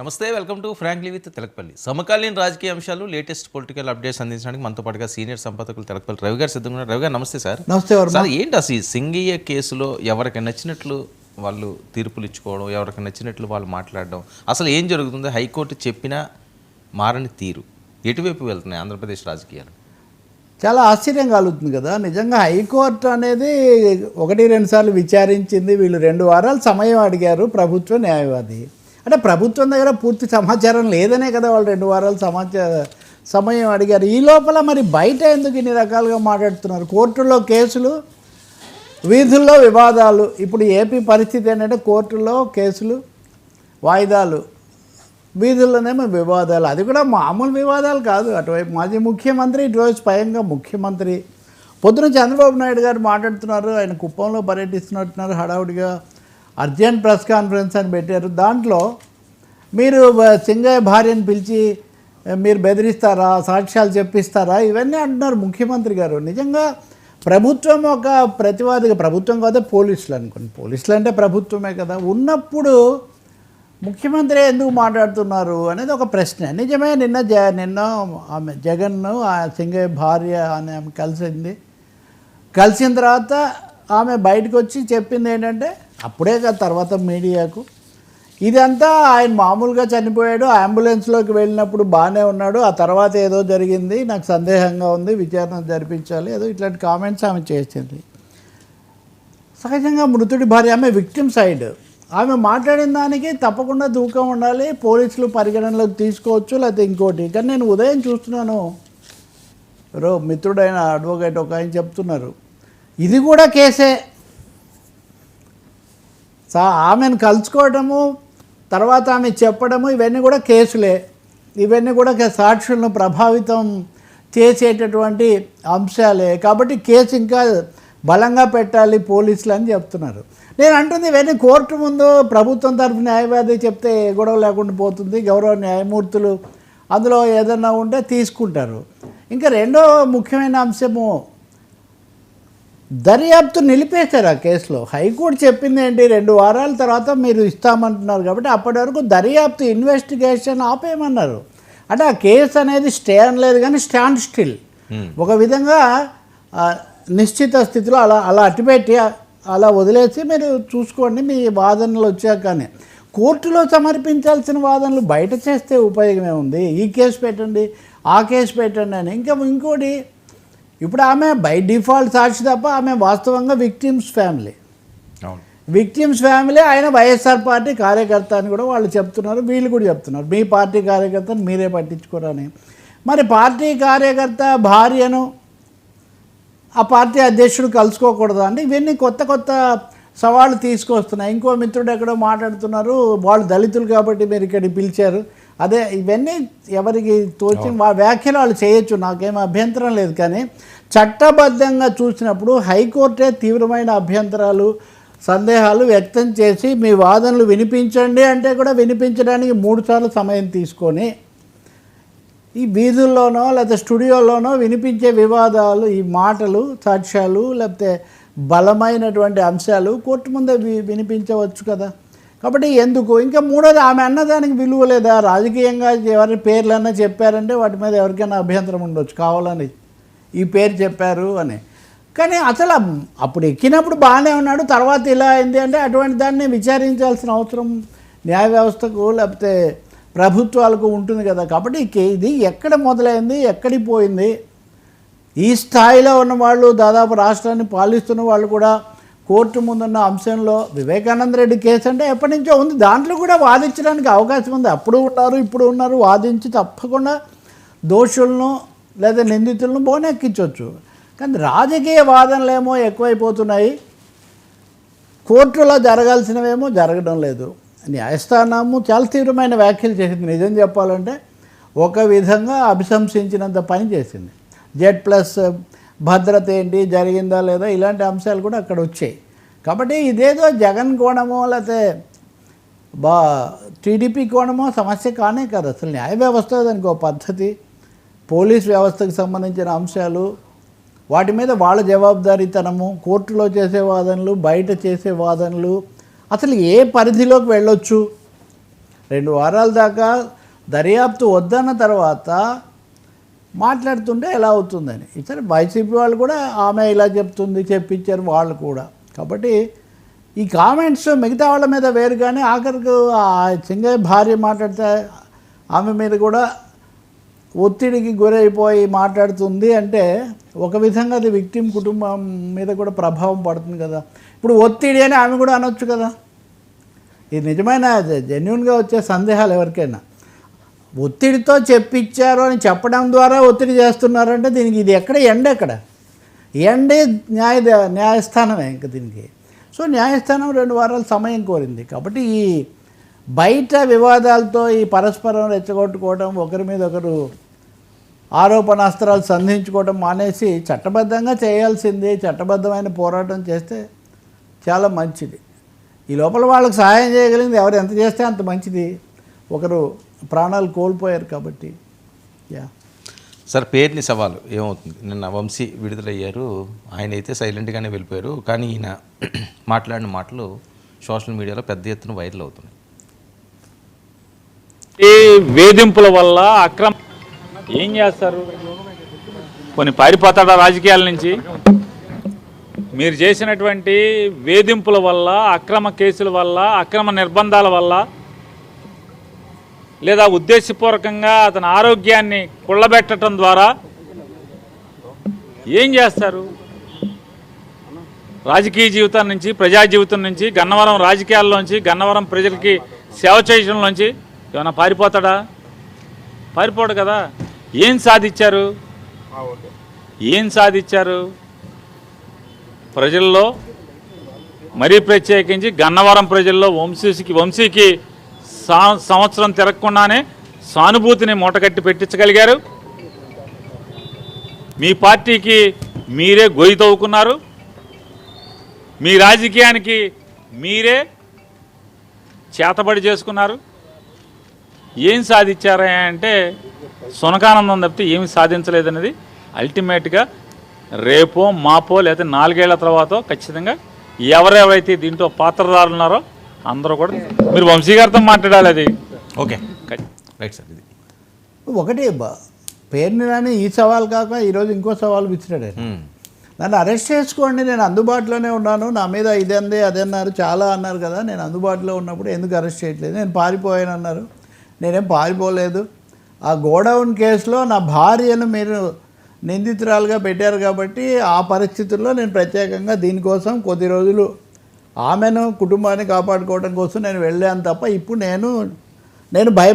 నమస్తే welcome to frankly with Telakapalli. సమకాలీన రాజకీయ అంశాలు లేటెస్ట్ పొలిటికల్ అప్డేట్స్ అందించడానికి మనతో పాటుగా సీనియర్ సంపాదకులు తెలకపల్లి రవి గారు సిద్ధంగా. రవి గారు నమస్తే సార్. నమస్తే సార్ ఏంటి అసలు సింగయ్య కేసులో ఎవరికి నచ్చినట్లు వాళ్ళు తీర్పులు ఇచ్చుకోవడం ఎవరికి నచ్చినట్లు వాళ్ళు మాట్లాడడం అసలు ఏం జరుగుతుందో? హైకోర్టు చెప్పినా మారని తీరు ఎటువైపు వెళ్తున్నాయి ఆంధ్రప్రదేశ్ రాజకీయాలు? చాలా ఆశ్చర్యం కలుగుతుంది కదా. నిజంగా హైకోర్టు అనేది ఒకటి రెండు సార్లు విచారించింది. వీళ్ళు రెండు వారాలు సమయం అడిగారు ప్రభుత్వ న్యాయవాది. అంటే ప్రభుత్వం దగ్గర పూర్తి సమాచారం లేదనే కదా వాళ్ళు రెండు వారాలు సమాచార సమయం అడిగారు. ఈ లోపల మరి బయట ఎందుకు ఇన్ని రకాలుగా మాట్లాడుతున్నారు? కోర్టుల్లో కేసులు వీధుల్లో వివాదాలు. ఇప్పుడు ఏపీ పరిస్థితి ఏంటంటే కోర్టుల్లో కేసులు వాయిదాలు వీధుల్లోనేమో వివాదాలు. అది కూడా మామూలు వివాదాలు కాదు. అటువైపు మాజీ ముఖ్యమంత్రి ఇటువైపు స్వయంగా ముఖ్యమంత్రి. పొద్దున చంద్రబాబు నాయుడు గారు మాట్లాడుతున్నారు. ఆయన కుప్పంలో పర్యటిస్తున్నట్టున్నారు హడావుడిగా. అర్జెంట్ ప్రెస్ కాన్ఫరెన్స్ అని పెట్టారు. దాంట్లో మీరు సింగయ్య భార్యను పిలిచి మీరు బెదిరిస్తారా సాక్ష్యాలు చెప్పిస్తారా? ఇవన్నీ అంటున్నారు ముఖ్యమంత్రి గారు. నిజంగా ప్రభుత్వం ఒక ప్రతివాదిగా ప్రభుత్వం కాదా పోలీసులు అనుకోండి. పోలీసులు అంటే ప్రభుత్వమే కదా. ఉన్నప్పుడు ముఖ్యమంత్రి ఎందుకు మాట్లాడుతున్నారు అనేది ఒక ప్రశ్న. నిజమే నిన్న జ నిన్న ఆమె జగన్ను ఆ సింగయ్య భార్య అని ఆమె కలిసింది. కలిసిన తర్వాత ఆమె బయటకు వచ్చి చెప్పింది ఏంటంటే అప్పుడే కదా తర్వాత మీడియాకు. ఇదంతా ఆయన మామూలుగా చనిపోయాడు అంబులెన్స్లోకి వెళ్ళినప్పుడు బాగానే ఉన్నాడు. ఆ తర్వాత ఏదో జరిగింది నాకు సందేహంగా ఉంది విచారణ జరిపించాలి ఏదో ఇట్లాంటి కామెంట్స్ ఆమె చేసింది. సహజంగా మృతుడి భార్య ఆమె విక్టిమ్ సైడ్. ఆమె మాట్లాడిన దానికి తప్పకుండా దూకం ఉండాలి పోలీసులు పరిగణనలోకి తీసుకోవచ్చు లేకపోతే ఇంకోటి. కానీ నేను ఉదయం చూస్తున్నాను. రో మిత్రుడైన అడ్వకేట్ ఒక ఆయన చెప్తున్నారు. ఇది కూడా కేసే. ఆమెను కలుసుకోవడము తర్వాత ఆమె చెప్పడము ఇవన్నీ కూడా కేసులే. ఇవన్నీ కూడా సాక్షులను ప్రభావితం చేసేటటువంటి అంశాలే. కాబట్టి కేసు ఇంకా బలంగా పెట్టాలి పోలీసులు అని చెప్తున్నారు. నేను అంటుంది ఇవన్నీ కోర్టు ముందు ప్రభుత్వం తరఫు న్యాయవాది చెప్తే గొడవ లేకుండా పోతుంది గౌరవ న్యాయమూర్తులు అందులో ఏదన్నా ఉంటే తీసుకుంటారు. ఇంకా రెండో ముఖ్యమైన అంశము దర్యాప్తు నిలిపేశారు ఆ కేసులో. హైకోర్టు చెప్పింది ఏంటి? రెండు వారాల తర్వాత మీరు ఇస్తామంటున్నారు కాబట్టి అప్పటి వరకు దర్యాప్తు ఇన్వెస్టిగేషన్ ఆపేయమన్నారు. అంటే ఆ కేసు అనేది స్టే అనలేదు కానీ స్టాండ్ స్టిల్. ఒక విధంగా నిశ్చిత స్థితిలో అలా అలా అట్టిపెట్టి అలా వదిలేసి మీరు చూసుకోండి మీ వాదనలు వచ్చాక కానీ కోర్టులో సమర్పించాల్సిన వాదనలు బయట చేస్తే ఉపయోగమే ఉంది ఈ కేసు పెట్టండి ఆ కేసు పెట్టండి అని. ఇంకా ఇంకోటి ఇప్పుడు ఆమె బై డిఫాల్ట్ సాక్షి తప్ప ఆమె వాస్తవంగా విక్టిమ్స్ ఫ్యామిలీ. విక్టిమ్స్ ఫ్యామిలీ ఆయన వైఎస్ఆర్ పార్టీ కార్యకర్త అని కూడా వాళ్ళు చెప్తున్నారు వీళ్ళు కూడా చెప్తున్నారు. మీ పార్టీ కార్యకర్తను మీరే పట్టించుకోరని. మరి పార్టీ కార్యకర్త భార్యను ఆ పార్టీ అధ్యక్షుడు కలుసుకోకూడదు అంటే ఇవన్నీ కొత్త కొత్త సవాళ్ళు తీసుకొస్తున్నాయి. ఇంకో మిత్రుడు ఎక్కడో మాట్లాడుతున్నారు వాళ్ళు దళితులు కాబట్టి మీరు ఇక్కడికి పిలిచారు. అదే ఇవన్నీ ఎవరికి తోచిన వ్యాఖ్యలు వాళ్ళు చేయొచ్చు. నాకేం అభ్యంతరం లేదు. కానీ చట్టబద్ధంగా చూసినప్పుడు హైకోర్టే తీవ్రమైన అభ్యంతరాలు సందేహాలు వ్యక్తం చేసి మీ వాదనలు వినిపించండి అంటే కూడా వినిపించడానికి మూడు సార్లు సమయం తీసుకొని ఈ వీధుల్లోనో లేకపోతే స్టూడియోలోనో వినిపించే వివాదాలు ఈ మాటలు సాక్ష్యాలు లేకపోతే బలమైనటువంటి అంశాలు కోర్టు ముందే వి- వినిపించవచ్చు కదా. కాబట్టి ఎందుకు? ఇంకా మూడోది ఆమె అన్నదానికి విలువ లేదా? రాజకీయంగా ఎవరి పేర్లన్నా చెప్పారంటే వాటి మీద ఎవరికైనా అభ్యంతరం ఉండొచ్చు. కావాలని ఈ పేరు చెప్పారు అని. కానీ అసలు అప్పుడు ఎక్కినప్పుడు బాగానే ఉన్నాడు తర్వాత ఇలా అయింది అంటే అటువంటి దాన్ని విచారించాల్సిన అవసరం న్యాయ వ్యవస్థకు లేకపోతే ప్రభుత్వాలకు ఉంటుంది కదా. కాబట్టి కే- ఇది ఎక్కడ మొదలైంది ఎక్కడికి పోయింది? ఈ స్థాయిలో ఉన్న వాళ్ళు దాదాపు రాష్ట్రాన్ని పాలిస్తున్న వాళ్ళు కూడా కోర్టు ముందున్న అంశంలో వివేకానంద రెడ్డి కేసు అంటే ఎప్పటి నుంచో ఉంది. దాంట్లో కూడా వాదించడానికి అవకాశం ఉంది. అప్పుడు ఉన్నారు ఇప్పుడు ఉన్నారు వాదించి తప్పకుండా దోషులను లేదా నిందితులను బోనెక్కించవచ్చు. కానీ రాజకీయ వాదనలేమో ఎక్కువైపోతున్నాయి. కోర్టులో జరగాల్సినవేమో జరగడం లేదు. న్యాయస్థానము చాలా తీవ్రమైన వ్యాఖ్యలు చేసింది. నిజం చెప్పాలంటే ఒక విధంగా అభిశంసించినంత పని చేసింది. జెడ్ ప్లస్ భద్రత ఏంటి జరిగిందా లేదా ఇలాంటి అంశాలు కూడా అక్కడ వచ్చాయి. కాబట్టి ఇదేదో జగన్ కోణమో లేకపోతే బా టీడీపీ కోణమో సమస్య కానే కాదు. అసలు న్యాయ వ్యవస్థ దానికి ఒక పద్ధతి. పోలీస్ వ్యవస్థకు సంబంధించిన అంశాలు. వాటి మీద వాళ్ళ జవాబుదారీతనము కోర్టులో చేసే వాదనలు బయట చేసే వాదనలు. అసలు ఏ పరిధిలోకి వెళ్ళొచ్చు? రెండు వారాల దాకా దర్యాప్తు వద్దన్న తర్వాత మాట్లాడుతుంటే ఎలా అవుతుందని. ఇతర వైసీపీ వాళ్ళు కూడా ఆమె ఇలా చెప్తుంది చెప్పించారు వాళ్ళు కూడా. కాబట్టి ఈ కామెంట్స్ మిగతా వాళ్ళ మీద వేరు కానీ ఆఖరికి ఆ సింగయ్య భార్య మాట్లాడితే ఆమె మీద కూడా ఒత్తిడికి గురైపోయి మాట్లాడుతుంది అంటే ఒక విధంగా అది విక్టిమ్ కుటుంబం మీద కూడా ప్రభావం పడుతుంది కదా. ఇప్పుడు ఒత్తిడి అని ఆమె కూడా అనొచ్చు కదా. ఇది నిజమైన జెన్యున్గా వచ్చే సందేహాలు ఎవరికైనా. ఒత్తిడితో చెప్పించారు అని చెప్పడం ద్వారా ఒత్తిడి చేస్తున్నారంటే దీనికి ఇది ఎక్కడ ఎండ ఎక్కడ? ఎండే న్యాయ న్యాయస్థానమే ఇంక దీనికి. సో న్యాయస్థానం రెండు వారాల సమయం కోరింది. కాబట్టి ఈ బయట వివాదాలతో ఈ పరస్పరం రెచ్చగొట్టుకోవడం ఒకరి మీద ఒకరు ఆరోపణాస్త్రాలు సంధించుకోవడం మానేసి చట్టబద్ధంగా చేయాల్సింది చట్టబద్ధమైన పోరాటం చేస్తే చాలా మంచిది. ఈ లోపల వాళ్ళకి సహాయం చేయగలిగింది ఎవరు ఎంత చేస్తే అంత మంచిది. ఒకరు ప్రాణాలు కోల్పోయారు కాబట్టి యా. సార్ పేరుని సవాలు. ఏమవుతుంది? నిన్న వంశీ విడుదలయ్యారు. ఆయన అయితే సైలెంట్గానే వెళ్ళిపోయారు. కానీ ఈయన మాట్లాడిన మాటలు సోషల్ మీడియాలో పెద్ద ఎత్తున వైరల్ అవుతున్నాయి. ఈ వేధింపుల వల్ల అక్రమ ఏం చేస్తారు? కొన్ని పారిపోతాడా రాజకీయాల నుంచి? మీరు చేసినటువంటి వేధింపుల వల్ల అక్రమ కేసుల వల్ల అక్రమ నిర్బంధాల వల్ల లేదా ఉద్దేశపూర్వకంగా అతని ఆరోగ్యాన్ని కుళ్ళబెట్టడం ద్వారా ఏం చేస్తారు? రాజకీయ జీవితం నుంచి ప్రజా జీవితం నుంచి గన్నవరం రాజకీయాల్లోంచి గన్నవరం ప్రజలకి సేవ చేయడంలోంచి ఏమైనా పారిపోతాడా? పారిపోడు కదా. ఏం సాధించారు? ఏం సాధించారు? ప్రజల్లో మరీ ప్రత్యేకించి గన్నవరం ప్రజల్లో వంశీకి వంశీకి సంవత్సరం తిరగకుండానే సానుభూతిని మూటగట్టి పెట్టించగలిగారు. మీ పార్టీకి మీరే గొయ్యి తవ్వుకున్నారు. మీ రాజకీయానికి మీరే చేతబడి చేసుకున్నారు. ఏం సాధించారా అంటే సునకానందం తప్పితే ఏమి సాధించలేదనేది అల్టిమేట్గా రేపో మాపో లేకపోతే నాలుగేళ్ళ తర్వాత ఖచ్చితంగా ఎవరెవరైతే దీంట్లో పాత్రదారులు ఉన్నారో అందరూ కూడా మీరు వంశీ గారితో మాట్లాడాలి అది. ఓకే. రైట్ సార్ ఇది. ఒకటి పేరుని రాని ఈ సవాల్ కాక ఈరోజు ఇంకో సవాల్ ఆయన. మ్మ్. నన్ను అరెస్ట్ చేసుకోండి నేను అందుబాటులోనే ఉన్నాను నా మీద ఇది అంది అది అన్నారు చాలా అన్నారు కదా నేను అందుబాటులో ఉన్నప్పుడు ఎందుకు అరెస్ట్ చేయట్లేదు? నేను పారిపోయాను అన్నారు. నేనేం పారిపోలేదు. ఆ గోడౌన్ కేసులో నా భార్యను మీరు నిందితురాలుగా పెట్టారు కాబట్టి ఆ పరిస్థితుల్లో నేను ప్రత్యేకంగా దీనికోసం కొద్ది రోజులు ఆమెను కుటుంబాన్ని కాపాడుకోవడం కోసం నేను వెళ్ళాను తప్ప ఇప్పుడు నేను నేను భయప